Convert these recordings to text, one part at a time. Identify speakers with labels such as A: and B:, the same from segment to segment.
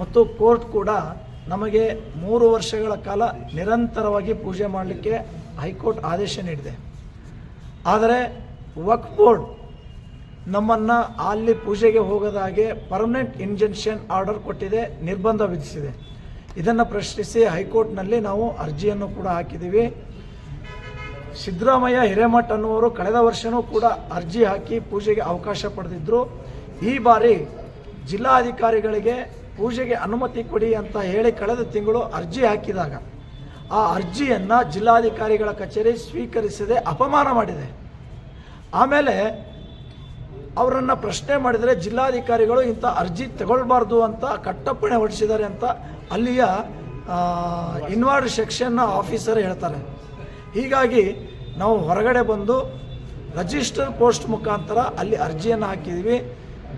A: ಮತ್ತು ಕೋರ್ಟ್ ಕೂಡ ನಮಗೆ ಮೂರು ವರ್ಷಗಳ ಕಾಲ ನಿರಂತರವಾಗಿ ಪೂಜೆ ಮಾಡಲಿಕ್ಕೆ ಹೈಕೋರ್ಟ್ ಆದೇಶ ನೀಡಿದೆ. ಆದರೆ ವಕ್ ಬೋರ್ಡ್ ನಮ್ಮನ್ನು ಅಲ್ಲಿ ಪೂಜೆಗೆ ಹೋಗದ ಹಾಗೆ ಪರ್ಮನೆಂಟ್ ಇಂಜೆಕ್ಷನ್ ಆರ್ಡರ್ ಕೊಟ್ಟಿದೆ, ನಿರ್ಬಂಧ ವಿಧಿಸಿದೆ. ಇದನ್ನು ಪ್ರಶ್ನಿಸಿ ಹೈಕೋರ್ಟ್ನಲ್ಲಿ ನಾವು ಅರ್ಜಿಯನ್ನು ಕೂಡ ಹಾಕಿದ್ದೀವಿ. ಸಿದ್ದರಾಮಯ್ಯ ಹಿರೇಮಠ್ ಅನ್ನುವರು ಕಳೆದ ವರ್ಷವೂ ಕೂಡ ಅರ್ಜಿ ಹಾಕಿ ಪೂಜೆಗೆ ಅವಕಾಶ ಪಡೆದಿದ್ದರು ಈ ಬಾರಿ ಜಿಲ್ಲಾಧಿಕಾರಿಗಳಿಗೆ ಪೂಜೆಗೆ ಅನುಮತಿ ಕೊಡಿ ಅಂತ ಹೇಳಿ ಕಳೆದ ತಿಂಗಳು ಅರ್ಜಿ ಹಾಕಿದಾಗ ಆ ಅರ್ಜಿಯನ್ನು ಜಿಲ್ಲಾಧಿಕಾರಿಗಳ ಕಚೇರಿ ಸ್ವೀಕರಿಸದೆ ಅಪಮಾನ ಮಾಡಿದೆ. ಆಮೇಲೆ ಅವರನ್ನು ಪ್ರಶ್ನೆ ಮಾಡಿದರೆ ಜಿಲ್ಲಾಧಿಕಾರಿಗಳು ಇಂಥ ಅರ್ಜಿ ತಗೊಳ್ಬಾರ್ದು ಅಂತ ಕಟ್ಟಪ್ಪಣೆ ಹೊರಡಿಸಿದ್ದಾರೆ ಅಂತ ಅಲ್ಲಿಯ ಇನ್ವಾರ್ಡ್ ಸೆಕ್ಷನ್ನ ಆಫೀಸರ್ ಹೇಳ್ತಾರೆ. ಹೀಗಾಗಿ ನಾವು ಹೊರಗಡೆ ಬಂದು ರಜಿಸ್ಟರ್ ಪೋಸ್ಟ್ ಮುಖಾಂತರ ಅಲ್ಲಿ ಅರ್ಜಿಯನ್ನು ಹಾಕಿದ್ವಿ.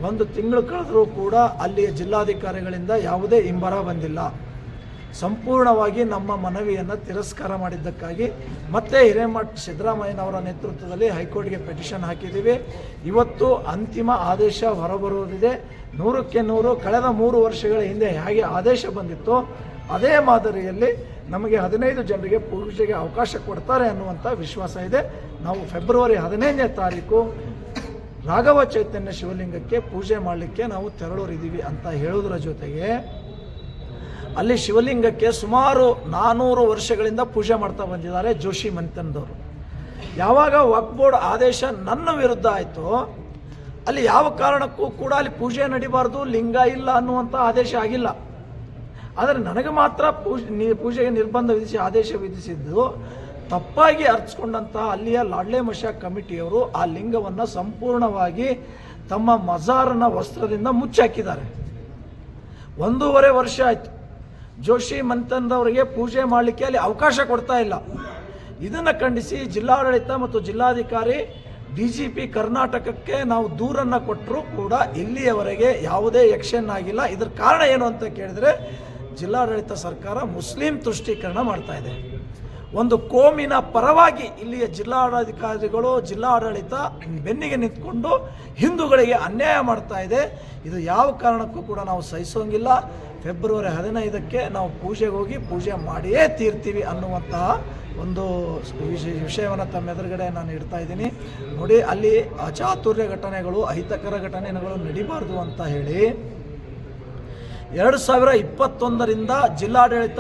A: ಒಂದು ತಿಂಗಳು ಕಳೆದರೂ ಕೂಡ ಅಲ್ಲಿಯ ಜಿಲ್ಲಾಧಿಕಾರಿಗಳಿಂದ ಯಾವುದೇ ಇಂಬರ ಬಂದಿಲ್ಲ. ಸಂಪೂರ್ಣವಾಗಿ ನಮ್ಮ ಮನವಿಯನ್ನು ತಿರಸ್ಕಾರ ಮಾಡಿದ್ದಕ್ಕಾಗಿ ಮತ್ತೆ ಹಿರೇಮಠ್ ಸಿದ್ದರಾಮಯ್ಯನವರ ನೇತೃತ್ವದಲ್ಲಿ ಹೈಕೋರ್ಟ್ಗೆ ಪೆಟಿಷನ್ ಹಾಕಿದ್ದೀವಿ. ಇವತ್ತು ಅಂತಿಮ ಆದೇಶ ಹೊರಬರುವುದಿದೆ. ನೂರಕ್ಕೆ ನೂರು, ಕಳೆದ ಮೂರು ವರ್ಷಗಳ ಹಿಂದೆ ಹೇಗೆ ಆದೇಶ ಬಂದಿತ್ತು ಅದೇ ಮಾದರಿಯಲ್ಲಿ ನಮಗೆ ಹದಿನೈದು ಜನರಿಗೆ ಪೂಜೆಗೆ ಅವಕಾಶ ಕೊಡ್ತಾರೆ ಅನ್ನುವಂಥ ವಿಶ್ವಾಸ ಇದೆ. ನಾವು ಫೆಬ್ರವರಿ ಹದಿನೈದನೇ ತಾರೀಕು ರಾಘವ ಚೈತನ್ಯ ಶಿವಲಿಂಗಕ್ಕೆ ಪೂಜೆ ಮಾಡಲಿಕ್ಕೆ ನಾವು ತೆರಳೋರಿದ್ದೀವಿ ಅಂತ ಹೇಳೋದ್ರ ಜೊತೆಗೆ ಅಲ್ಲಿ ಶಿವಲಿಂಗಕ್ಕೆ ಸುಮಾರು ನಾನ್ನೂರು ವರ್ಷಗಳಿಂದ ಪೂಜೆ ಮಾಡ್ತಾ ಬಂದಿದ್ದಾರೆ ಜೋಶಿ ಮಂತನದವರು ಯಾವಾಗ ವಕ್ಫ್ ಬೋರ್ಡ್ ಆದೇಶ ನನ್ನ ವಿರುದ್ಧ ಆಯಿತು, ಅಲ್ಲಿ ಯಾವ ಕಾರಣಕ್ಕೂ ಕೂಡ ಅಲ್ಲಿ ಪೂಜೆ ನಡಿಬಾರ್ದು, ಲಿಂಗ ಇಲ್ಲ ಅನ್ನುವಂಥ ಆದೇಶ ಆಗಿಲ್ಲ. ಆದರೆ ನನಗೆ ಮಾತ್ರ ಪೂಜೆ ಪೂಜೆಗೆ ನಿರ್ಬಂಧ ವಿಧಿಸಿ ಆದೇಶ ವಿಧಿಸಿದ್ದು ತಪ್ಪಾಗಿ ಅರ್ಚಿಕೊಂಡಂಥ ಅಲ್ಲಿಯ ಲಾಡ್ಲೆ ಮಶಾ ಕಮಿಟಿಯವರು ಆ ಲಿಂಗವನ್ನು ಸಂಪೂರ್ಣವಾಗಿ ತಮ್ಮ ಮಜಾರನ ವಸ್ತ್ರದಿಂದ ಮುಚ್ಚಾಕಿದ್ದಾರೆ. ಒಂದೂವರೆ ವರ್ಷ ಆಯಿತು. ಜೋಶಿ ಮಂತಂದವರಿಗೆ ಪೂಜೆ ಮಾಡಲಿಕ್ಕೆ ಅಲ್ಲಿ ಅವಕಾಶ ಕೊಡ್ತಾ ಇಲ್ಲ. ಇದನ್ನು ಖಂಡಿಸಿ ಜಿಲ್ಲಾಡಳಿತ ಮತ್ತು ಜಿಲ್ಲಾಧಿಕಾರಿ ಡಿ ಜಿ ಪಿ ಕರ್ನಾಟಕಕ್ಕೆ ನಾವು ದೂರನ್ನು ಕೊಟ್ಟರೂ ಕೂಡ ಇಲ್ಲಿಯವರೆಗೆ ಯಾವುದೇ ಯಕ್ಷನ್ ಆಗಿಲ್ಲ. ಇದರ ಕಾರಣ ಏನು ಅಂತ ಕೇಳಿದರೆ ಜಿಲ್ಲಾಡಳಿತ ಸರ್ಕಾರ ಮುಸ್ಲಿಂ ತುಷ್ಟೀಕರಣ ಮಾಡ್ತಾ ಇದೆ. ಒಂದು ಕೋಮಿನ ಪರವಾಗಿ ಇಲ್ಲಿಯ ಜಿಲ್ಲಾಡಳಿತಾಧಿಕಾರಿಗಳು ಜಿಲ್ಲಾಡಳಿತ ಬೆನ್ನಿಗೆ ನಿಂತ್ಕೊಂಡು ಹಿಂದೂಗಳಿಗೆ ಅನ್ಯಾಯ ಮಾಡ್ತಾ ಇದೆ. ಇದು ಯಾವ ಕಾರಣಕ್ಕೂ ಕೂಡ ನಾವು ಸಹಿಸೋಂಗಿಲ್ಲ. ಫೆಬ್ರವರಿ ಹದಿನೈದಕ್ಕೆ ನಾವು ಪೂಜೆಗೆ ಹೋಗಿ ಪೂಜೆ ಮಾಡಿಯೇ ತೀರ್ತೀವಿ ಅನ್ನುವಂತಹ ಒಂದು ವಿಷಯ ವಿಷಯವನ್ನು ತಮ್ಮ ಎದುರುಗಡೆ ನಾನು ಇಡ್ತಾ ಇದ್ದೀನಿ. ನೋಡಿ, ಅಲ್ಲಿ ಅಚಾತುರ್ಯ ಘಟನೆಗಳು, ಅಹಿತಕರ ಘಟನೆಗಳು ನಡಿಬಾರ್ದು ಅಂತ ಹೇಳಿ ಎರಡು ಸಾವಿರ ಇಪ್ಪತ್ತೊಂದರಿಂದ ಜಿಲ್ಲಾಡಳಿತ